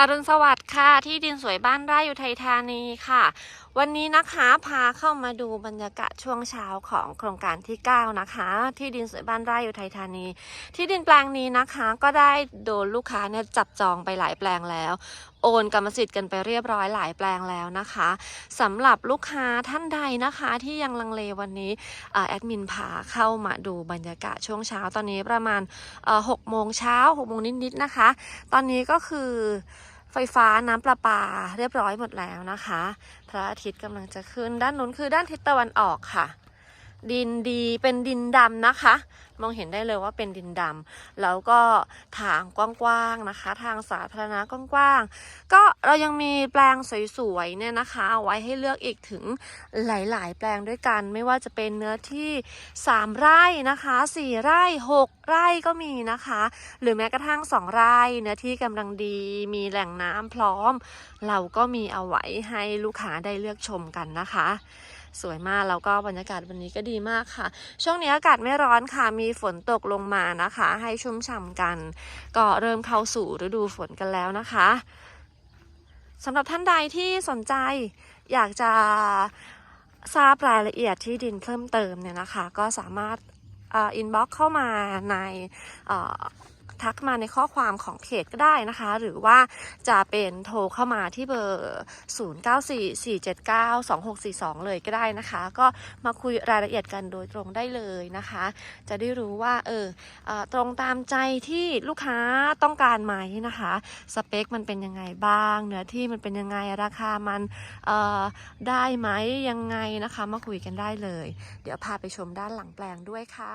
อรุณสวัสดิ์ค่ะที่ดินสวยบ้านไร่อุทัยธานีค่ะ วันนี้นะคะพาเข้ามาดูบรรยากาศช่วงเช้าของโครงการที่ 9 นะคะ ที่ดินสวยบ้านไร่อุทัยธานี ที่ดินแปลงนี้นะคะก็ได้โดนลูกค้าเนี่ยจับจองไปหลายแปลงแล้วโอนกรรมสิทธิ์กันไปเรียบร้อยหลายแปลงแล้วนะคะสำหรับลูกค้าท่านใดนะคะที่ยังลังเลวันนี้แอดมินพาเข้ามาดูบรรยากาศช่วงเช้าตอนนี้ประมาณหกโมงเช้าหกโมงนิดๆนะคะ ตอนนี้ก็คือไฟฟ้าน้ำประปาเรียบร้อยหมดแล้วนะคะ พระอาทิตย์กำลังจะขึ้นด้านนู้นคือด้านทิศตะวันออกค่ะ ดินดีเป็นดินดำนะคะ มองเห็นได้เลยว่าเป็นดินดำแล้วก็ทางกว้างๆนะคะ ทางสาธารณะกว้างๆก็เรายังมีแปลงสวยๆเนี่ยนะคะเอาไว้ให้เลือกอีกถึงหลายๆ แปลงด้วยกัน ไม่ว่าจะเป็นเนื้อที่ 3 ไร่นะคะ4ไร่ 6 ไร่ก็มีนะคะ หรือแม้กระทั่ง 2 ไร่เนื้อที่กำลังดีมีแหล่งน้ำพร้อม เราก็มีเอาไว้ให้ลูกค้าได้เลือกชมกันนะคะสวยมากแล้วก็บรรยากาศวันนี้ก็ดีมากค่ะ ช่วงนี้อากาศไม่ร้อนค่ะ มีฝนตกลงมานะคะ ให้ชุ่มฉ่ำกัน ก็เริ่มเข้าสู่ฤดูฝนกันแล้วนะคะสำหรับท่านใดที่สนใจอยากจะทราบรายละเอียดที่ดินเพิ่มเติมเนี่ยนะคะ ก็สามารถอินบ็อกเข้ามาใน ทักมาในข้อความของเพจก็ได้นะคะ หรือว่าจะเป็นโทรเข้ามาที่เบอร์ 0944792642 เลยก็ได้นะคะ ก็มาคุยรายละเอียดกันโดยตรงได้เลยนะคะ จะได้รู้ว่าเออตรงตามใจที่ลูกค้าต้องการไหมนะคะ สเปคมันเป็นยังไงบ้าง เนื้อที่มันเป็นยังไงราคามันได้ไหมยังไงนะคะ มาคุยกันได้เลย เดี๋ยวพาไปชมด้านหลังแปลงด้วยค่ะ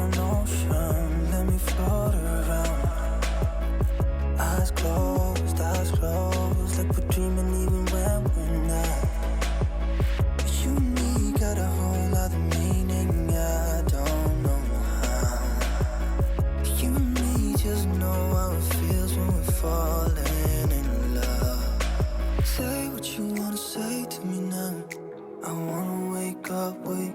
An ocean. Let me float around. Eyes closed, eyes closed, like we're dreaming even when we're not. You and me got a whole meaning, I don't know how. You and me just know how it feels when we're falling in love. Say what you wanna say to me now. I wanna wake up with